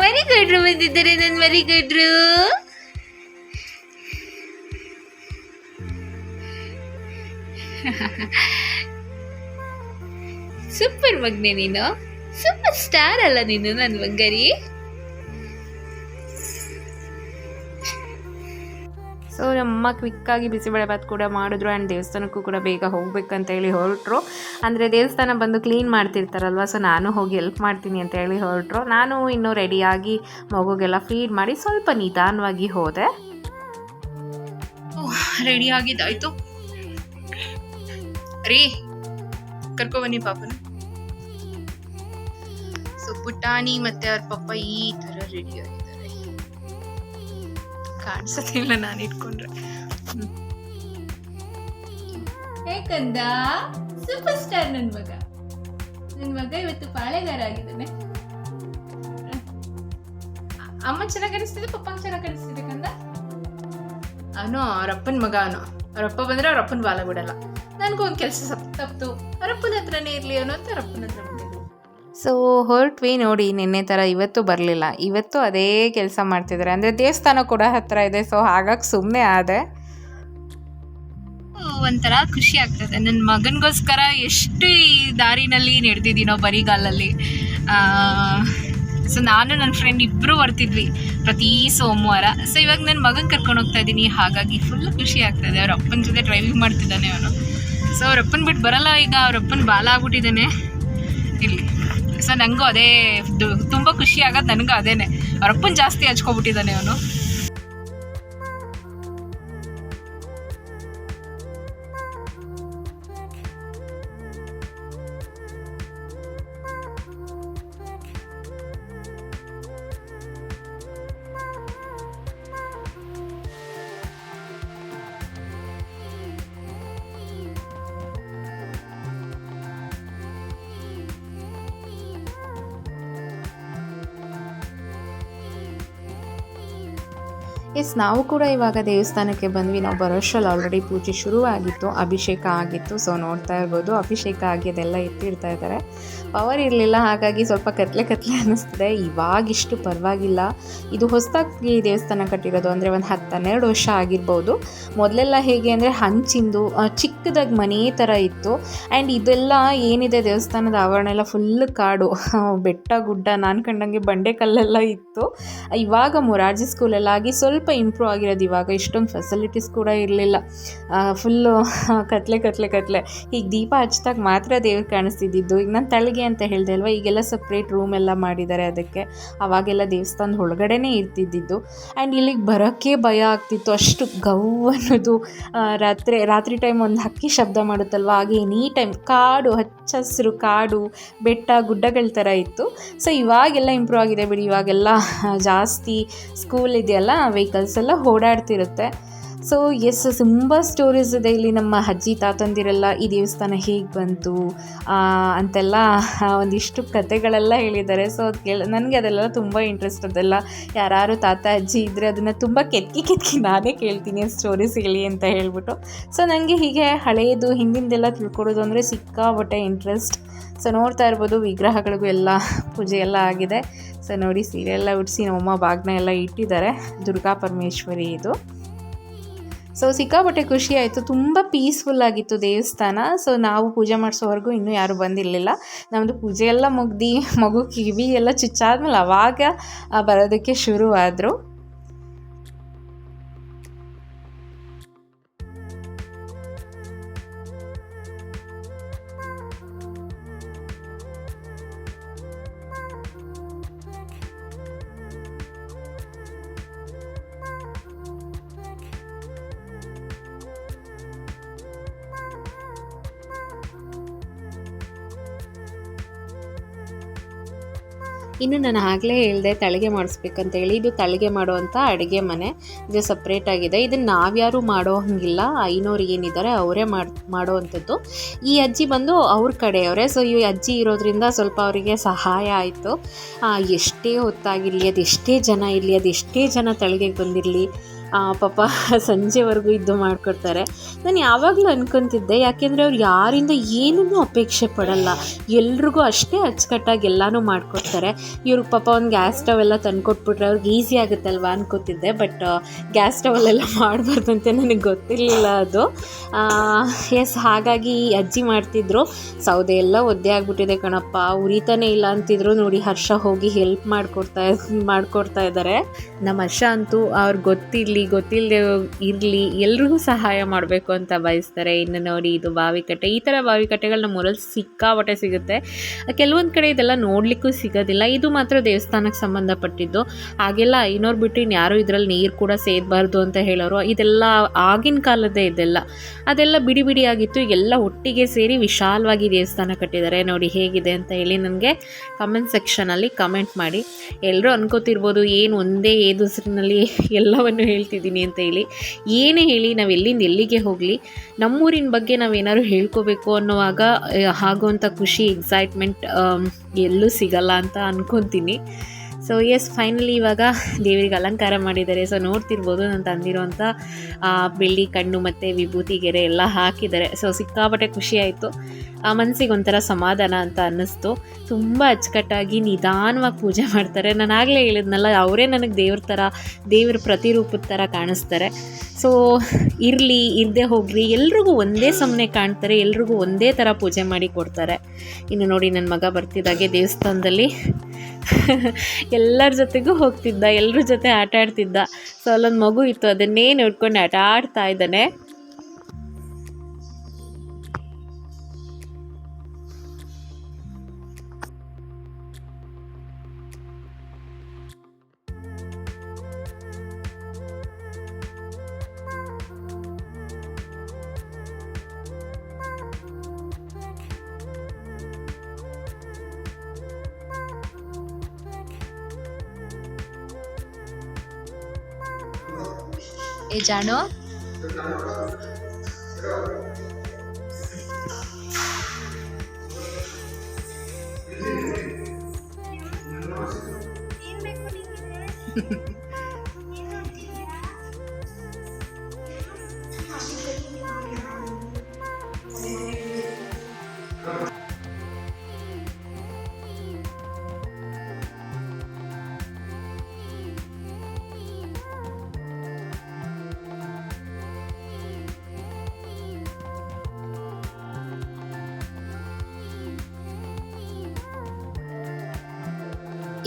ಮರಿ ಗೌಡ್ರು ಬಂದಿದ್ದಾರೆ ನನ್ನ ಮರಿ ಗೌಡ್ರು. ಸೂಪರ್ ಮಗ್ನೆ ನೀನು. ಸೂಪರ್ ಸ್ಟಾರ್ ಅಲ್ಲ ನೀನು ನನ್ನ ಬಂಗಾರಿ. ಸೊ ನಮ್ಮ ಕ್ವಿಕ್ಕಾಗಿ ಬಿಸಿಬೇಳೆಭಾತ್ ಕೂಡ ಮಾಡಿದ್ರು ಆ್ಯಂಡ್ ದೇವಸ್ಥಾನಕ್ಕೂ ಕೂಡ ಬೇಗ ಹೋಗ್ಬೇಕಂತ ಹೇಳಿ ಹೊರಟ್ರು. ಅಂದರೆ ದೇವಸ್ಥಾನ ಬಂದು ಕ್ಲೀನ್ ಮಾಡ್ತಿರ್ತಾರಲ್ವ ಸೊ ನಾನು ಹೋಗಿ ಹೆಲ್ಪ್ ಮಾಡ್ತೀನಿ ಅಂತ ಹೇಳಿ ಹೊರಟ್ರು. ನಾನು ಇನ್ನೂ ರೆಡಿಯಾಗಿ ಮಗುಗೆಲ್ಲ ಫೀಡ್ ಮಾಡಿ ಸ್ವಲ್ಪ ನಿಧಾನವಾಗಿ ಹೋದೆ. ರೆಡಿ ಆಗಿದ್ದಾಯ್ತು. ರೀ ಕರ್ಕೊಬನ್ನಿ ಪಾಪನ. ಪುಟಾಣಿ ಮತ್ತೆ ಅವ್ರ ಪಪ್ಪ ಈ ತರ ರೆಡಿ ಆಗಿದ್ದಾರೆ. ಕಾಣಿಸೋದಿಲ್ಲ ನಾನು ಇಟ್ಕೊಂಡ್ರೆ. ಹೇಗಂದ ಸೂಪರ್ ಸ್ಟಾರ್ ನನ್ನ ಮಗ. ನನ್ನ ಮಗ ಇವತ್ತು ಪಾಳೆಗಾರ ಆಗಿದ್ದಾನೆ. ಅಮ್ಮ ಚೆನ್ನಾಗಿ ಕಾಣಿಸ್ತಿದೆ ಪಪ್ಪ ಚೆನ್ನಾಗಿ ಕಾಣಿಸ್ತಿದೆ ಕಂದ? ಅವನು ಅವರಪ್ಪನ ಮಗ ಅವನು ಅವರಪ್ಪ ಬಂದ್ರೆ ಅವರಪ್ಪನ ಬಾಲ ಬಿಡಲ್ಲ. ನನಗೂ ಒಂದು ಕೆಲಸ ತಪ್ಪಿತು ಅವರಪ್ಪನ ಹತ್ರನೇ ಇರಲಿ ಅನ್ನೋ ಅಂತ ಅವರಪ್ಪನ ಹತ್ರ ಸೊ ಹೊರಟ್ವಿ ನೋಡಿ, ನಿನ್ನೆ ಥರ ಇವತ್ತು ಬರಲಿಲ್ಲ. ಇವತ್ತು ಅದೇ ಕೆಲಸ ಮಾಡ್ತಿದ್ದಾರೆ ಅಂದರೆ ದೇವಸ್ಥಾನ ಕೂಡ ಹತ್ತಿರ ಇದೆ, ಸೊ ಹಾಗಾಗಿ ಸುಮ್ಮನೆ ಆದೆ. ಒಂಥರ ಖುಷಿ ಆಗ್ತದೆ. ನನ್ನ ಮಗನಿಗೋಸ್ಕರ ಎಷ್ಟು ಈ ದಾರಿನಲ್ಲಿ ನಡೆದಿದ್ದೀನೋ ಬರಿಗಾಲಲ್ಲಿ. ಸೊ ನಾನು ನನ್ನ ಫ್ರೆಂಡ್ ಇಬ್ಬರು ಬರ್ತಿದ್ವಿ ಪ್ರತಿ ಸೋಮವಾರ. ಸೊ ಇವಾಗ ನನ್ನ ಮಗನ ಕರ್ಕೊಂಡು ಹೋಗ್ತಾ ಇದ್ದೀನಿ. ಹಾಗಾಗಿ ಫುಲ್ ಖುಷಿ ಆಗ್ತದೆ. ಅವ್ರ ಅಪ್ಪನ ಜೊತೆ ಡ್ರೈವಿಂಗ್ ಮಾಡ್ತಿದ್ದಾನೆ ಅವನು. ಸೊ ಅವ್ರ ಅಪ್ಪನ ಬಿಟ್ಟು ಬರಲ್ಲ ಈಗ. ಅವ್ರ ಅಪ್ಪನ ಬಾಲ ಆಗ್ಬಿಟ್ಟಿದ್ದಾನೆ ಇಲ್ಲಿ ಸೊ ನನಗೂ ಅದೇ ತುಂಬ ಖುಷಿ ಆಗೋದು ನನಗೂ ಅದೇನೆ. ಅವ್ರಪ್ಪನ ಜಾಸ್ತಿ ಹಚ್ಕೊಬಿಟ್ಟಿದ್ದಾನೆ ಅವನು. ಎಸ್, ನಾವು ಕೂಡ ಇವಾಗ ದೇವಸ್ಥಾನಕ್ಕೆ ಬಂದ್ವಿ. ನಾವು ಬರೋಷ್ಟರಲ್ಲಿ ಆಲ್ರೆಡಿ ಪೂಜೆ ಶುರುವಾಗಿತ್ತು, ಅಭಿಷೇಕ ಆಗಿತ್ತು. ಸೊ ನೋಡ್ತಾ ಇರ್ಬೋದು, ಅಭಿಷೇಕ ಆಗಿ ಅದೆಲ್ಲ ಎತ್ತಿಡ್ತಾ ಇದ್ದಾರೆ. ಪವರ್ ಇರಲಿಲ್ಲ, ಹಾಗಾಗಿ ಸ್ವಲ್ಪ ಕತ್ಲೆ ಕತ್ಲೆ ಅನ್ನಿಸ್ತಿದೆ. ಇವಾಗಿಷ್ಟು ಪರವಾಗಿಲ್ಲ. ಇದು ಹೊಸದಾಗಿ ದೇವಸ್ಥಾನ ಕಟ್ಟಿರೋದು ಅಂದರೆ ಒಂದು ಹತ್ತು ಹನ್ನೆರಡು ವರ್ಷ ಆಗಿರ್ಬೋದು. ಮೊದಲೆಲ್ಲ ಹೇಗೆ ಅಂದರೆ ಹಂಚಿಂದು ಚಿಕ್ಕದಾಗಿ ಮನೆ ಥರ ಇತ್ತು. ಆ್ಯಂಡ್ ಇದೆಲ್ಲ ಏನಿದೆ ದೇವಸ್ಥಾನದ ಆವರಣ ಎಲ್ಲ ಫುಲ್ ಕಾಡು. ಬೆಟ್ಟ, ಗುಡ್ಡ, ನಾನು ಕಂಡಂಗೆ ಬಂಡೆ ಕಲ್ಲೆಲ್ಲ ಇತ್ತು. ಇವಾಗ ಮೊರಾರ್ಜಿ ಸ್ಕೂಲೆಲ್ಲ ಆಗಿ ಸ್ವಲ್ಪ ಇಂಪ್ರೂವ್ ಆಗಿರೋದು ಇವಾಗ. ಇಷ್ಟೊಂದು ಫೆಸಿಲಿಟೀಸ್ ಕೂಡ ಇರಲಿಲ್ಲ. ಫುಲ್ಲು ಕತ್ಲೆ ಕತ್ಲೆ ಕತ್ಲೆ. ಈಗ ದೀಪ ಹಚ್ಚಿದಾಗ ಮಾತ್ರ ದೇವ್ರು ಕಾಣಿಸ್ತಿದ್ದಿದ್ದು. ಈಗ ನಾನು ಅಂತ ಹೇಳಿದೆ ಅಲ್ವಾ? ಈಗೆಲ್ಲ ಸಪ್ರೇಟ್ ರೂಮ್ ಎಲ್ಲ ಮಾಡಿದ್ದಾರೆ ಅದಕ್ಕೆ. ಅವಾಗೆಲ್ಲ ದೇವಸ್ಥಾನದ ಒಳಗಡೆನೇ ಇರ್ತಿದ್ದಿದ್ದು. ಆ್ಯಂಡ್ ಇಲ್ಲಿಗೆ ಬರೋಕ್ಕೆ ಭಯ ಆಗ್ತಿತ್ತು. ಅಷ್ಟು ಗೌ ಅನ್ನೋದು ರಾತ್ರಿ ರಾತ್ರಿ ಟೈಮ್ ಒಂದು ಹಕ್ಕಿ ಶಬ್ದ ಮಾಡುತ್ತಲ್ವ? ಹಾಗೆ ಎನಿ ಟೈಮ್ ಕಾಡು ಹಚ್ಚ ಹಸಿರು ಕಾಡು, ಬೆಟ್ಟ, ಗುಡ್ಡಗಳ ಥರ ಇತ್ತು. ಸೊ ಇವಾಗೆಲ್ಲ ಇಂಪ್ರೂವ್ ಆಗಿದೆ ಬಿಡಿ. ಇವಾಗೆಲ್ಲ ಜಾಸ್ತಿ ಸ್ಕೂಲ್ ಇದೆಯಲ್ಲ ವೆಹಿಕಲ್ಸ್ ಎಲ್ಲ ಓಡಾಡ್ತಿರುತ್ತೆ. ಸೊ ಎಸ್ ತುಂಬ ಸ್ಟೋರೀಸ್ ಇದೆ ಇಲ್ಲಿ ನಮ್ಮ ಅಜ್ಜಿ, ತಾತಂದಿರೆಲ್ಲ ಈ ದೇವಸ್ಥಾನ ಹೇಗೆ ಬಂತು ಅಂತೆಲ್ಲ ಒಂದಿಷ್ಟು ಕಥೆಗಳೆಲ್ಲ ಹೇಳಿದ್ದಾರೆ. ಸೊ ಅದು ಕೇಳ ನನಗೆ ಅದೆಲ್ಲ ತುಂಬ ಇಂಟ್ರೆಸ್ಟ್ ಅದೆಲ್ಲ. ಯಾರು ತಾತ, ಅಜ್ಜಿ ಇದ್ದರೆ ಅದನ್ನು ತುಂಬ ಕೆತ್ತಿ ಕೆತ್ತಿ ನಾನೇ ಕೇಳ್ತೀನಿ ಸ್ಟೋರೀಸ್ ಹೇಳಿ ಅಂತ ಹೇಳ್ಬಿಟ್ಟು. ಸೊ ನನಗೆ ಹೀಗೆ ಹಳೆಯದು ಹಿಂದಿಂದೆಲ್ಲ ತಿಳ್ಕೊಡೋದು ಅಂದರೆ ಸಿಕ್ಕಾಪಟ್ಟೆ ಇಂಟ್ರೆಸ್ಟ್ ಸೊ ನೋಡ್ತಾ ಇರ್ಬೋದು, ವಿಗ್ರಹಗಳಿಗೂ ಎಲ್ಲ ಪೂಜೆ ಎಲ್ಲ ಆಗಿದೆ. ಸೊ ನೋಡಿ ಸೀರೆ ಎಲ್ಲ ಉಡಿಸಿ ನಮ್ಮಮ್ಮ ಬಾಗ್ನ ಎಲ್ಲ ಇಟ್ಟಿದ್ದಾರೆ. ದುರ್ಗಾ ಪರಮೇಶ್ವರಿ ಇದು. ಸೊ ಸಿಕ್ಕಾಪಟ್ಟೆ ಖುಷಿ ಆಯಿತು. ತುಂಬ ಪೀಸ್ಫುಲ್ ಆಗಿತ್ತು ದೇವಸ್ಥಾನ. ಸೊ ನಾವು ಪೂಜೆ ಮಾಡಿಸೋವರೆಗೂ ಇನ್ನೂ ಯಾರೂ ಬಂದಿರಲಿಲ್ಲ. ನಮ್ಮದು ಪೂಜೆ ಎಲ್ಲ ಮುಗ್ದು, ಮಗು ಕಿವಿ ಎಲ್ಲ ಚುಚ್ಚಾದ್ಮೇಲೆ ಅವಾಗ ಬರೋದಕ್ಕೆ ಶುರು ಇನ್ನು ನಾನು ಆಗಲೇ ಹೇಳಿದೆ ತಳಿಗೆ ಮಾಡಿಸ್ಬೇಕಂತೇಳಿ. ಇದು ತಳಿಗೆ ಮಾಡುವಂಥ ಅಡುಗೆ ಮನೆ. ಇದು ಸಪ್ರೇಟಾಗಿದೆ ಇದನ್ನು ನಾವ್ಯಾರು ಮಾಡೋ ಹಂಗಿಲ್ಲ. ಐನೋರು ಏನಿದ್ದಾರೆ ಅವರೇ ಮಾಡಿ ಮಾಡೋ ಅಂಥದ್ದು ಈ ಅಜ್ಜಿ ಬಂದು ಅವ್ರ ಕಡೆಯವರೇ. ಸೊ ಈ ಅಜ್ಜಿ ಇರೋದ್ರಿಂದ ಸ್ವಲ್ಪ ಅವರಿಗೆ ಸಹಾಯ ಆಯಿತು. ಎಷ್ಟೇ ಹೊತ್ತಾಗಿರಲಿ ಅದು ಎಷ್ಟೇ ಜನ ಇರಲಿ ಅದು ಎಷ್ಟೇ ಜನ ತಳಿಗೆಗೆ ಬಂದಿರಲಿ ಪಾಪ ಸಂಜೆವರೆಗೂ ಇದ್ದು ಮಾಡಿಕೊಡ್ತಾರೆ. ನಾನು ಯಾವಾಗಲೂ ಅನ್ಕೊತಿದ್ದೆ, ಯಾಕೆಂದರೆ ಅವ್ರು ಯಾರಿಂದ ಏನನ್ನೂ ಅಪೇಕ್ಷೆ ಪಡಲ್ಲ. ಎಲ್ರಿಗೂ ಅಷ್ಟೇ ಅಚ್ಚುಕಟ್ಟಾಗಿ ಎಲ್ಲನೂ ಮಾಡಿಕೊಡ್ತಾರೆ. ಇವ್ರಿಗೆ ಪಾಪ ಒಂದು ಗ್ಯಾಸ್ ಸ್ಟವ್ ಎಲ್ಲ ತಂದುಕೊಟ್ಬಿಟ್ರೆ ಅವ್ರಿಗೆ ಈಸಿ ಆಗುತ್ತಲ್ವ ಅನ್ಕೋತಿದ್ದೆ ಬಟ್ ಗ್ಯಾಸ್ ಸ್ಟವಲ್ಲೆಲ್ಲ ಮಾಡಬಾರ್ದು ಅಂತ ನನಗೆ ಗೊತ್ತಿರಲಿಲ್ಲ ಅದು. ಎಸ್ ಹಾಗಾಗಿ ಅಜ್ಜಿ ಮಾಡ್ತಿದ್ರು. ಸೌದೆ ಎಲ್ಲ ಒದ್ದೆ ಆಗಿಬಿಟ್ಟಿದೆ ಕಣಪ್ಪ, ಉರಿತಾನೆ ಇಲ್ಲ ಅಂತಿದ್ರು ನೋಡಿ ಹರ್ಷ ಹೋಗಿ ಹೆಲ್ಪ್ ಮಾಡಿಕೊಡ್ತಾ ಮಾಡಿಕೊಡ್ತಾ ಇದ್ದಾರೆ ನಮ್ಮ ಹರ್ಷ ಅಂತೂ ಅವ್ರಿಗೆ ಗೊತ್ತಿರಲಿ ಗೊತ್ತಿಲ್ಲದೆ ಇರಲಿ, ಎಲ್ರಿಗೂ ಸಹಾಯ ಮಾಡಬೇಕು ಅಂತ ಬಯಸ್ತಾರೆ. ಇನ್ನು ನೋಡಿ ಇದು ಬಾವಿಕಟ್ಟೆ. ಈ ಥರ ಬಾವಿಕಟ್ಟೆಗಳು ನಮ್ಮ ಊರಲ್ಲಿ ಸಿಕ್ಕಾಪಟ್ಟೆ ಸಿಗುತ್ತೆ. ಕೆಲವೊಂದು ಕಡೆ ಇದೆಲ್ಲ ನೋಡಲಿಕ್ಕೂ ಸಿಗೋದಿಲ್ಲ. ಇದು ಮಾತ್ರ ದೇವಸ್ಥಾನಕ್ಕೆ ಸಂಬಂಧಪಟ್ಟಿದ್ದು. ಹಾಗೆಲ್ಲ ಐನೋರು ಬಿಟ್ಟು ಇನ್ಯಾರೂ ಇದರಲ್ಲಿ ನೀರು ಕೂಡ ಸೇದಬಾರ್ದು ಅಂತ ಹೇಳೋರು. ಇದೆಲ್ಲ ಆಗಿನ ಕಾಲದ್ದೇ ಇದೆಲ್ಲ. ಅದೆಲ್ಲ ಬಿಡಿ ಬಿಡಿಯಾಗಿತ್ತು ಎಲ್ಲ ಒಟ್ಟಿಗೆ ಸೇರಿ ವಿಶಾಲವಾಗಿ ದೇವಸ್ಥಾನ ಕಟ್ಟಿದ್ದಾರೆ. ನೋಡಿ ಹೇಗಿದೆ ಅಂತ ಹೇಳಿ ನನಗೆ ಕಮೆಂಟ್ ಸೆಕ್ಷನಲ್ಲಿ ಕಮೆಂಟ್ ಮಾಡಿ. ಎಲ್ಲರೂ ಅನ್ಕೋತಿರ್ಬೋದು, ಏನು ಒಂದೇ ಏದುಸಿರಿನಲ್ಲಿ ಎಲ್ಲವನ್ನು ಹೇಳ್ತಿದ್ದೀನಿ ಅಂತ ಹೇಳಿ ಏನೇ ಹೇಳಿ ನಾವು ಎಲ್ಲಿಂದ ಎಲ್ಲಿಗೆ ಹೋಗಲಿ, ನಮ್ಮೂರಿನ ಬಗ್ಗೆ ನಾವೇನಾದ್ರು ಹೇಳ್ಕೋಬೇಕು ಅನ್ನುವಾಗ ಆಗೋವಂಥ ಖುಷಿ ಎಕ್ಸೈಟ್ಮೆಂಟ್ ಎಲ್ಲೂ ಸಿಗಲ್ಲ ಅಂತ ಅನ್ಕೊತೀನಿ. ಸೊ ಎಸ್ ಫೈನಲಿ ಇವಾಗ ದೇವರಿಗೆ ಅಲಂಕಾರ ಮಾಡಿದ್ದಾರೆ. ಸೊ ನೋಡ್ತಿರ್ಬೋದು ನಾನು ತಂದಿರುವಂಥ ಬೆಳ್ಳಿ ಕಣ್ಣು ಮತ್ತು ವಿಭೂತಿ ಗೆರೆ ಎಲ್ಲ ಹಾಕಿದ್ದಾರೆ. ಸೊ ಸಿಕ್ಕಾಪಟ್ಟೆ ಖುಷಿ ಆ, ಮನಸ್ಸಿಗೆ ಒಂಥರ ಸಮಾಧಾನ ಅಂತ ಅನ್ನಿಸ್ತು. ತುಂಬ ಅಚ್ಚುಕಟ್ಟಾಗಿ ನಿಧಾನವಾಗಿ ಪೂಜೆ ಮಾಡ್ತಾರೆ. ನಾನು ಆಗಲೇ ಹೇಳಿದ್ನಲ್ಲ, ಅವರೇ ನನಗೆ ದೇವ್ರ ಥರ ದೇವ್ರ ಪ್ರತಿರೂಪದ ಥರ ಕಾಣಿಸ್ತಾರೆ. ಸೊ ಇರಲಿ, ಇರದೇ ಹೋಗಲಿ ಎಲ್ರಿಗೂ ಒಂದೇ ಸಮನೆ ಕಾಣ್ತಾರೆ. ಎಲ್ರಿಗೂ ಒಂದೇ ಥರ ಪೂಜೆ ಮಾಡಿ ಕೊಡ್ತಾರೆ. ಇನ್ನು ನೋಡಿ ನನ್ನ ಮಗ ಬರ್ತಿದ್ದಾಗೆ ದೇವಸ್ಥಾನದಲ್ಲಿ. ಎಲ್ಲರ ಜೊತೆಗೂ ಹೋಗ್ತಿದ್ದ, ಎಲ್ಲರ ಜೊತೆ ಆಟ ಆಡ್ತಿದ್ದ. ಸೊ ಅಲ್ಲೊಂದು ಮಗು ಇತ್ತು ಅದನ್ನೇ ನೋಡ್ಕೊಂಡು ಆಟ ಆಡ್ತಾ ಇದ್ದಾನೆ. ಏ ಜಾಣು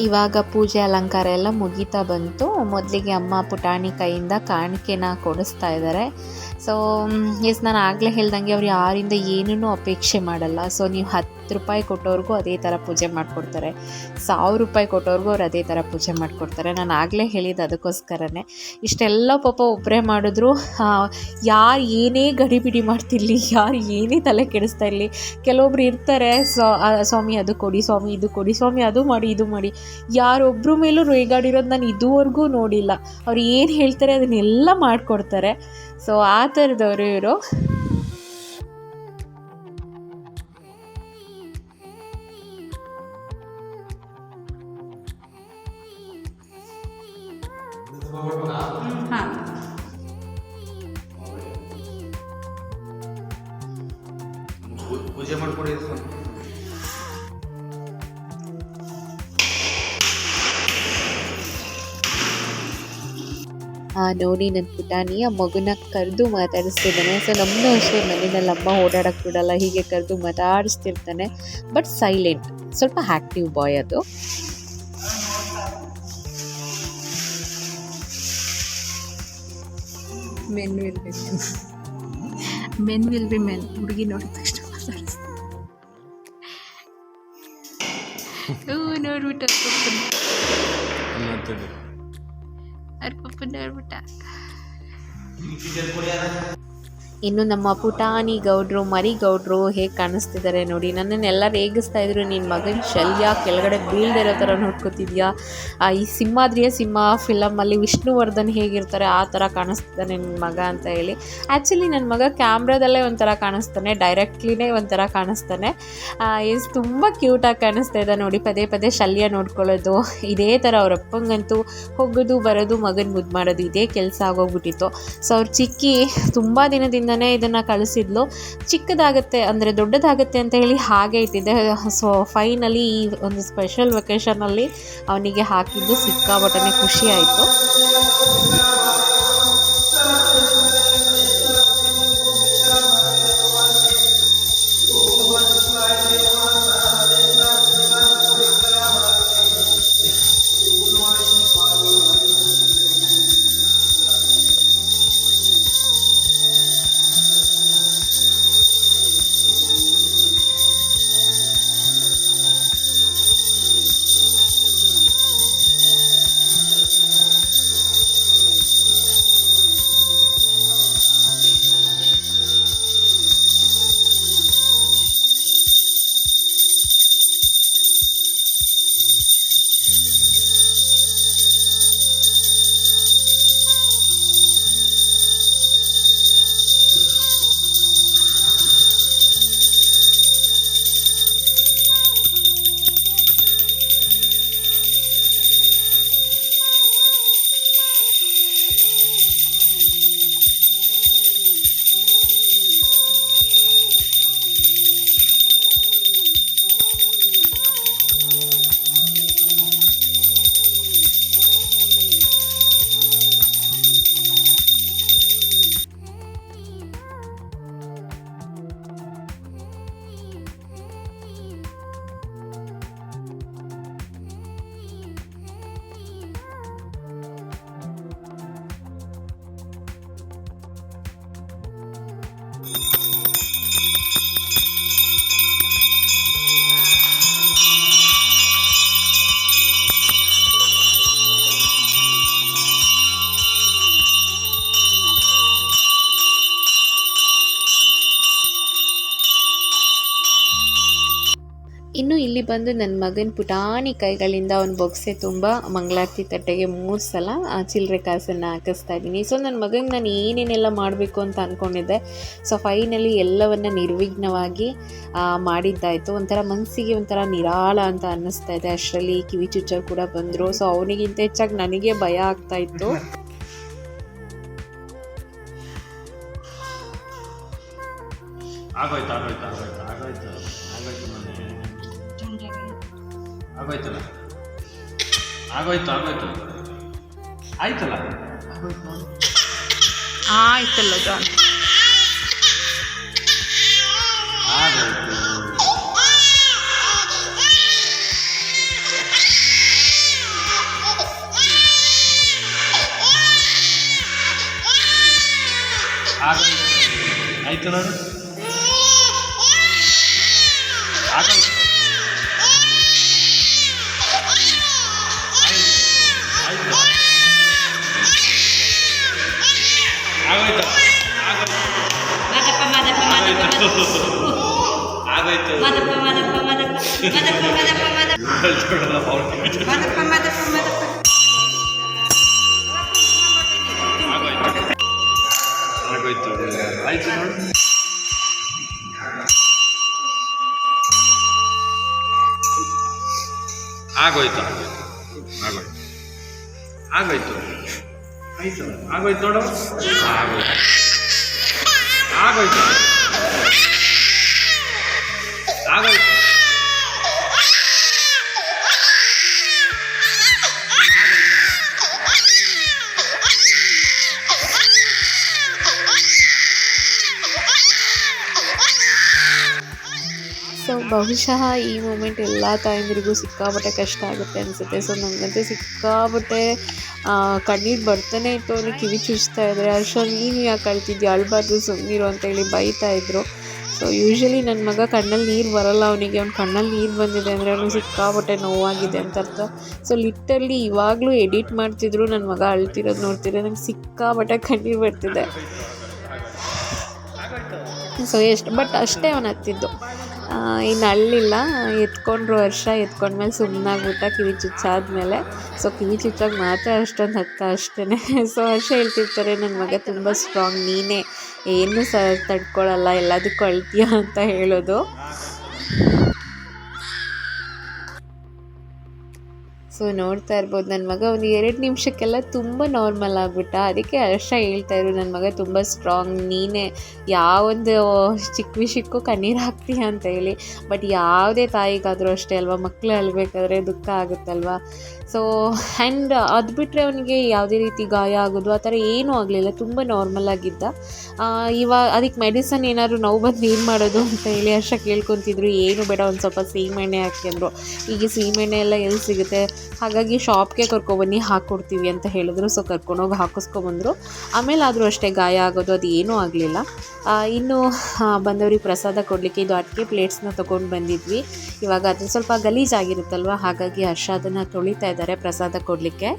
ಇವಾಗ ಪೂಜೆ ಅಲಂಕಾರ ಎಲ್ಲ ಮುಗೀತಾ ಬಂತು. ಮೊದಲಿಗೆ ಅಮ್ಮ ಪುಟಾಣಿ ಕೈಯಿಂದ ಕಾಣಿಕೆನ ಕೊಡಿಸ್ತಾ ಇದ್ದಾರೆ ಸೊ ಎಸ್, ನಾನು ಆಗಲೇ ಹೇಳ್ದಂಗೆ ಅವ್ರು ಯಾರಿಂದ ಏನೂ ಅಪೇಕ್ಷೆ ಮಾಡಲ್ಲ. ಸೊ ನೀವು ಹತ್ತು ರೂಪಾಯಿ ಕೊಟ್ಟವ್ರಿಗೂ ಅದೇ ಥರ ಪೂಜೆ ಮಾಡಿಕೊಡ್ತಾರೆ. ಸಾವಿರ ರೂಪಾಯಿ ಕೊಟ್ಟವ್ರಿಗೂ ಅವ್ರು ಅದೇ ಥರ ಪೂಜೆ ಮಾಡಿಕೊಡ್ತಾರೆ. ನಾನು ಆಗಲೇ ಹೇಳಿದ್ದು ಅದಕ್ಕೋಸ್ಕರನೇ. ಇಷ್ಟೆಲ್ಲ ಪಾಪ ಒಬ್ಬರೇ ಮಾಡಿದ್ರು ಯಾರು ಏನೇ ಗಡಿಬಿಡಿ ಮಾಡ್ತಿರ್ಲಿ, ಯಾರು ಏನೇ ತಲೆ ಕೆಡಿಸ್ತಾ ಇರಲಿ, ಕೆಲವೊಬ್ರು ಇರ್ತಾರೆ, ಸ್ವಾ ಸ್ವಾಮಿ ಅದು ಕೊಡಿ, ಸ್ವಾಮಿ ಇದು ಕೊಡಿ, ಸ್ವಾಮಿ ಅದು ಮಾಡಿ, ಇದು ಮಾಡಿ. ಯಾರೊಬ್ಬರ ಮೇಲೂ ರೇಗಾಡಿರೋದು ನಾನು ಇದುವರೆಗೂ ನೋಡಿಲ್ಲ. ಅವ್ರು ಏನು ಹೇಳ್ತಾರೆ ಅದನ್ನೆಲ್ಲ ಮಾಡಿಕೊಡ್ತಾರೆ. ಸೊ ಆ ಥರದವರು ಇವರು. ಪೂಜೆ ಮಾಡಿಕೊಡಿ ಆ, ನೋಡಿ ನನ್ನ ಪುಟಾಣಿ ಮಗುನ ಕರೆದು ಮಾತಾಡಿಸ್ತಿದ್ದಾನೆ. ಸೊ ನಮ್ಮನ್ನು ಅಷ್ಟೇ ಮನೆಯಲ್ಲಿ ಅಮ್ಮ ಓಡಾಡಕ್ಕೆ ಬಿಡಲ್ಲ ಹೀಗೆ ಕರೆದು ಮಾತಾಡಿಸ್ತಿರ್ತಾನೆ. ಬಟ್ ಸೈಲೆಂಟ್ ಸ್ವಲ್ಪ ಆ್ಯಕ್ಟಿವ್ ಬಾಯ್ ಅದು. Men will be men men will be men ಹುಡುಗಿ ನೋಡಿದ ತಕ್ಷಣ ನೋಡ್ಬಿಟ್ಟ ಪಪ್ಪನ ಅವ್ರ ಪಪ್ಪನ ನೋಡ್ಬಿಟ್ಟ ಇನ್ನು ನಮ್ಮ ಪುಟಾಣಿ ಗೌಡ್ರು, ಮರಿ ಗೌಡ್ರು ಹೇಗೆ ಕಾಣಿಸ್ತಿದ್ದಾರೆ ನೋಡಿ. ನನ್ನನ್ನೆಲ್ಲ ರೇಗಿಸ್ತಾ ಇದ್ರು. ನಿನ್ನ ಮಗನ ಶಲ್ಯ ಕೆಳಗಡೆ ಬೀಳ್ದೆ ಇರೋ ಥರ ನೋಡ್ಕೊತಿದ್ಯಾ ಈ ಸಿಂಹಾದ್ರಿಯ ಸಿಂಹ ಫಿಲಮಲ್ಲಿ ವಿಷ್ಣುವರ್ಧನ್ ಹೇಗಿರ್ತಾರೆ, ಆ ಥರ ಕಾಣಿಸ್ತಿದ್ದಾನೆ ನಿನ್ನ ಮಗ ಅಂತ ಹೇಳಿ. ಆ್ಯಕ್ಚುಲಿ ನನ್ನ ಮಗ ಕ್ಯಾಮ್ರಾದಲ್ಲೇ ಒಂಥರ ಕಾಣಿಸ್ತಾನೆ, ಡೈರೆಕ್ಟ್ಲಿನೇ ಒಂಥರ ಕಾಣಿಸ್ತಾನೆ. ಈಸ್ ತುಂಬ ಕ್ಯೂಟಾಗಿ ಕಾಣಿಸ್ತಾ ಇದೆ ನೋಡಿ, ಪದೇ ಪದೇ ಶಲ್ಯ ನೋಡ್ಕೊಳ್ಳೋದು. ಇದೇ ಥರ ಅವ್ರ ಅಪ್ಪಂಗಂತೂ ಹೋಗೋದು, ಬರೋದು, ಮಗನ ಮುದ್ದು ಮಾಡೋದು ಇದೇ ಕೆಲಸ ಆಗೋಗ್ಬಿಟ್ಟಿತ್ತು. ಸೊ, ಅವ್ರ ಚಿಕ್ಕಿ ತುಂಬ ದಿನದಿಂದನೇ ಇದನ್ನು ಕಳಿಸಿದ್ಲು. ಚಿಕ್ಕದಾಗತ್ತೆ ಅಂದರೆ ದೊಡ್ಡದಾಗುತ್ತೆ ಅಂತ ಹೇಳಿ ಹಾಗೆ ಇಟ್ಟಿದ್ದೆ. ಸೊ ಫೈನಲಿ ಈ ಒಂದು ಸ್ಪೆಷಲ್ ವೆಕೇಷನಲ್ಲಿ ಅವನಿಗೆ ಹಾಕಿದ್ದು ಸಿಕ್ಕಾಪಟ್ಟನೆ ಖುಷಿ ಆಯಿತು. ಬಂದು ನನ್ನ ಮಗನ ಪುಟಾಣಿ ಕೈಗಳಿಂದ ಅವ್ನ ಬೊಗ್ಸೆ ತುಂಬ ಮಂಗಳಾರತಿ ತಟ್ಟೆಗೆ ಮೂರು ಸಲ ಚಿಲ್ಲರೆ ಕಾಸನ್ನು ಹಾಕಿಸ್ತಾ ಇದ್ದೀನಿ. ಸೊ ನನ್ನ ಮಗನಿಗೆ ನಾನು ಏನೇನೆಲ್ಲ ಮಾಡಬೇಕು ಅಂತ ಅಂದ್ಕೊಂಡಿದ್ದೆ ಸೊ ಫೈನಲಿ ಎಲ್ಲವನ್ನು ನಿರ್ವಿಘ್ನವಾಗಿ ಮಾಡಿದ್ದಾಯಿತು. ಒಂಥರ ಮನಸ್ಸಿಗೆ ಒಂಥರ ನಿರಾಳ ಅಂತ ಅನ್ನಿಸ್ತಾ ಇದೆ. ಅಷ್ಟರಲ್ಲಿ ಕಿವಿ ಚುಚ್ಚರ್ ಕೂಡ ಬಂದರು. ಸೊ ಅವನಿಗಿಂತ ಹೆಚ್ಚಾಗಿ ನನಗೆ ಭಯ ಆಗ್ತಾ ಇತ್ತು. ಆಗೋಯ್ತು ಆಗೋಯ್ತು ಆಗೋಯ್ತು. ಆಗೋಯ್ತಲ್ಲ. ಆಗೋಯ್ತು ಆಗೋಯ್ತು. ಆಯ್ತಲ್ಲ? ಆಗೋಯ್ತು ಆಯ್ತಲ್ಲ ಜಾನ್ ಆಗೋಯ್ತು. ಆಯ್ತು ನೋಡು ಆಗೋಯ್ತು. ಆಗೋಯ್ತು. ಆಗೋಯ್ತು. ಆಗೋಯ್ತು. ಆಯ್ತು ಆಗೋಯ್ತು ನೋಡು. ಆಗೋಯ್ತು. ಆಗೋಯ್ತು. ಸೊ ಬಹುಶಃ ಈ ಮೂಮೆಂಟ್ ಎಲ್ಲ ತಾಯಂದಿರಿಗೂ ಸಿಕ್ಕಾಪಟ್ಟೆ ಕಷ್ಟ ಆಗುತ್ತೆ ಅನಿಸುತ್ತೆ. ಸೊ ನನಗಂತೂ ಸಿಕ್ಕಾಪಟ್ಟೆ ಕಣ್ಣೀರು ಬರ್ತಾನೆ ಇತ್ತು ಅವ್ರಿಗೆ ಕಿವಿ ಚುಚ್ತಾ ಇದ್ದಾರೆ ಅಷ್ಟರಲ್ಲಿ ನೀನು ಯಾಕೆ ಅಳ್ತಿದ್ಯಾ? ಅಳ್ಬಾರ್ದು ಸುಮ್ಮನಿರು ಅಂತೇಳಿ ಬೈತಾ ಇದ್ರು. ಸೊ ಯೂಶ್ವಲಿ ನನ್ನ ಮಗ ಕಣ್ಣಲ್ಲಿ ನೀರು ಬರಲ್ಲ ಅವನಿಗೆ. ಅವ್ನ ಕಣ್ಣಲ್ಲಿ ನೀರು ಬಂದಿದೆ ಅಂದರೆ ಅವನು ಸಿಕ್ಕಾಪಟ್ಟೆ ನೋವಾಗಿದೆ ಅಂತ ಅರ್ಥ. ಸೊ ಲಿಟ್ಟಲ್ಲಿ ಇವಾಗಲೂ ಎಡಿಟ್ ಮಾಡ್ತಿದ್ರು. ನನ್ನ ಮಗ ಅಳ್ತಿರೋದು ನೋಡ್ತಿದ್ರೆ ನಂಗೆ ಸಿಕ್ಕಾಪಟ್ಟೆ ಕಣ್ಣೀರು ಬರ್ತಿದೆ. ಸೊ ಎಷ್ಟು ಬಟ್ ಅಷ್ಟೇ ಅವನು ಹತ್ತಿದ್ದು. ಇನ್ನು ಅಳ್ಳಿಲ್ಲ ಎತ್ಕೊಂಡ್ರು ವರ್ಷ, ಎತ್ಕೊಂಡ್ಮೇಲೆ ಸುಮ್ಮನಾಗ್ಬಿಟ್ಟ ಕಿವಿ ಚುಚ್ಚಾದ್ಮೇಲೆ. ಸೊ ಕಿವಿ ಚುಚ್ಚಾಗ ಮಾತ್ರ ಅಷ್ಟೊಂದು ಹತ್ತ ಅಷ್ಟೇ ಸೊ ವರ್ಷ ಹೇಳ್ತಿರ್ತಾರೆ ನನ್ನ ಮಗ ತುಂಬ ಸ್ಟ್ರಾಂಗ್ ನೀನೇ ಏನು ಸ ತಡ್ಕೊಳ್ಳಲ್ಲ ಎಲ್ಲದಕ್ಕೂ ಅಳ್ತೀಯ? ಅಂತ ಹೇಳೋದು. ಸೊ ನೋಡ್ತಾ ಇರ್ಬೋದು ನನ್ನ ಮಗ ಒಂದು ಎರಡು ನಿಮಿಷಕ್ಕೆಲ್ಲ ತುಂಬ ನಾರ್ಮಲ್ ಆಗಿಬಿಟ್ಟ. ಅದಕ್ಕೆ ಹರ್ಷ ಹೇಳ್ತಾ ಇರು ನನ್ನ ಮಗ ತುಂಬ ಸ್ಟ್ರಾಂಗ್ ನೀನೇ ಯಾವೊಂದು ಚಿಕ್ಕ ವಿಷಯಕ್ಕೂ ಕಣ್ಣೀರು ಹಾಕ್ತೀಯ ಅಂತ ಹೇಳಿ. ಬಟ್ ಯಾವುದೇ ತಾಯಿಗಾದರೂ ಅಷ್ಟೇ ಅಲ್ವಾ ಮಕ್ಕಳು ಅಲ್ಬೇಕಾದ್ರೆ ದುಃಖ ಆಗುತ್ತಲ್ವಾ? ಸೊ ಆ್ಯಂಡ್ ಅದು ಬಿಟ್ಟರೆ ಅವನಿಗೆ ಯಾವುದೇ ರೀತಿ ಗಾಯ ಆಗೋದು, ಆ ಥರ ಏನೂ ಆಗಲಿಲ್ಲ. ತುಂಬ ನಾರ್ಮಲ್ ಆಗಿದ್ದ. ಇವಾಗ ಅದಕ್ಕೆ ಮೆಡಿಸನ್ ಏನಾದರೂ ನೋವು ಬಂದು ಏನು ಮಾಡೋದು ಅಂತ ಹೇಳಿ ಅಷ್ಟ ಕೇಳ್ಕೊತಿದ್ರು. ಏನು ಬೇಡ, ಒಂದು ಸ್ವಲ್ಪ ಸೀಮೆಣ್ಣೆ ಹಾಕಿ ಅಂದರು. ಈಗ ಸೀಮೆಣ್ಣೆ ಎಲ್ಲ ಎಲ್ಲಿ ಸಿಗುತ್ತೆ? ಹಾಗಾಗಿ ಶಾಪ್ಗೆ ಕರ್ಕೊಬನ್ನಿ ಹಾಕ್ಕೊಡ್ತೀವಿ ಅಂತ ಹೇಳಿದ್ರು. ಸೊ ಕರ್ಕೊಂಡೋಗಿ ಹಾಕಿಸ್ಕೊಬಂದರು. ಆಮೇಲೆ ಆದರೂ ಅಷ್ಟೇ ಗಾಯ ಆಗೋದು, ಅದು ಏನೂ ಆಗಲಿಲ್ಲ. ಇನ್ನು ಬಂದವ್ರಿಗೆ ಪ್ರಸಾದ ಕೊಡಲಿಕ್ಕೆ ಇದು ಅಡಿಕೆ ಪ್ಲೇಟ್ಸ್ನ ತೊಗೊಂಡು ಬಂದಿದ್ವಿ. ಇವಾಗ ಅದು ಸ್ವಲ್ಪ ಗಲೀಜಾಗಿರುತ್ತಲ್ವ? ಹಾಗಾಗಿ ಹರ್ಷ ಅದನ್ನು ತೊಳಿತಾ ಇದ್ದಾರೆ ಪ್ರಸಾದ ಕೊಡಲಿಕ್ಕೆ?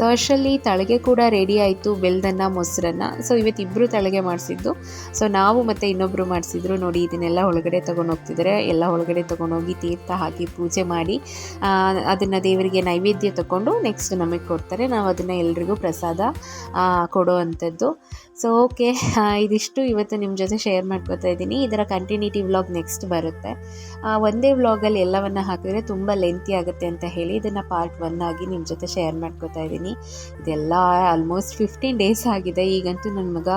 ಸೊ ತಳಗೆ ಕೂಡ ರೆಡಿ ಆಯಿತು ಬೆಲ್ದನ್ನ, ಮೊಸರನ್ನ. ಸೊ ಇವತ್ತಿಬ್ಬರು ತಳಗೆ ಮಾಡಿಸಿದ್ದು. ಸೊ ನಾವು ಮತ್ತು ಇನ್ನೊಬ್ಬರು ಮಾಡಿಸಿದ್ರು. ನೋಡಿ, ಇದನ್ನೆಲ್ಲ ಒಳಗಡೆ ತೊಗೊಂಡು ಹೋಗ್ತಿದ್ದಾರೆ ಎಲ್ಲ ಒಳಗಡೆ ತೊಗೊಂಡೋಗಿ ತೀರ್ಥ ಹಾಕಿ ಪೂಜೆ ಮಾಡಿ ಅದನ್ನು ದೇವರಿಗೆ ನೈವೇದ್ಯ ತಗೊಂಡು ನೆಕ್ಸ್ಟ್ ನಮಗೆ ಕೊಡ್ತಾರೆ. ನಾವು ಅದನ್ನು ಎಲ್ರಿಗೂ ಪ್ರಸಾದ ಕೊಡೋ ಅಂಥದ್ದು. ಸೊ ಓಕೆ ಇದಿಷ್ಟು ಇವತ್ತು ನಿಮ್ಮ ಜೊತೆ ಶೇರ್ ಮಾಡ್ಕೋತಾ ಇದ್ದೀನಿ. ಇದರ ಕಂಟಿನ್ಯೂಟಿ ವ್ಲಾಗ್ ನೆಕ್ಸ್ಟ್ ಬರುತ್ತೆ. ಒಂದೇ ವ್ಲಾಗಲ್ಲಿ ಎಲ್ಲವನ್ನು ಹಾಕಿದ್ರೆ ತುಂಬ ಲೆಂತಿ ಆಗುತ್ತೆ ಅಂತ ಹೇಳಿ ಇದನ್ನು ಪಾರ್ಟ್ ಒನ್ ಆಗಿ ನಿಮ್ಮ ಜೊತೆ ಶೇರ್ ಮಾಡ್ಕೋತಾ ಇದ್ದೀನಿ. ಇದೆಲ್ಲ ಆಲ್ಮೋಸ್ಟ್ ಫಿಫ್ಟೀನ್ ಡೇಸ್ ಆಗಿದೆ. ಈಗಂತೂ ನನ್ನ ಮಗ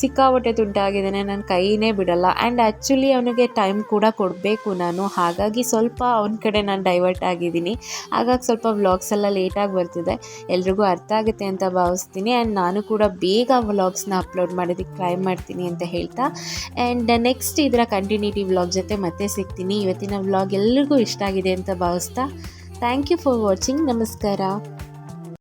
ಸಿಕ್ಕಾಪಟ್ಟೆ ತುಂಟಾಗಿದ್ದಾನೆ. ನನ್ನ ಕೈನೇ ಬಿಡಲ್ಲ. ಆ್ಯಂಡ್ ಆ್ಯಕ್ಚುಲಿ ಅವನಿಗೆ ಟೈಮ್ ಕೂಡ ಕೊಡಬೇಕು ನಾನು. ಹಾಗಾಗಿ ಸ್ವಲ್ಪ ಅವನ ಕಡೆ ನಾನು ಡೈವರ್ಟ್ ಆಗಿದ್ದೀನಿ. ಹಾಗಾಗಿ ಸ್ವಲ್ಪ ವ್ಲಾಗ್ಸ್ ಎಲ್ಲ ಲೇಟಾಗಿ ಬರ್ತಿದೆ. ಎಲ್ರಿಗೂ ಅರ್ಥ ಆಗುತ್ತೆ ಅಂತ ಭಾವಿಸ್ತೀನಿ. ಆ್ಯಂಡ್ ನಾನು ಕೂಡ ಬೇಗ ವ್ಲಾಗ್ಸ್ನ ಅಪ್ಲೋಡ್ ಮಾಡೋದಕ್ಕೆ ಟ್ರೈ ಮಾಡ್ತೀನಿ ಅಂತ ಹೇಳ್ತಾ. ಆ್ಯಂಡ್ ನೆಕ್ಸ್ಟ್ ಇದರ ಕಂಟಿನ್ಯೂಟಿ ವ್ಲಾಗ್ ಜೊತೆ ಮತ್ತೆ ಸಿಗ್ತೀನಿ. ಇವತ್ತಿನ ವ್ಲಾಗ್ ಎಲ್ರಿಗೂ ಇಷ್ಟ ಆಗಿದೆ ಅಂತ ಭಾವಿಸ್ತಾ. ಥ್ಯಾಂಕ್ ಯು ಫಾರ್ ವಾಚಿಂಗ್ ನಮಸ್ಕಾರ.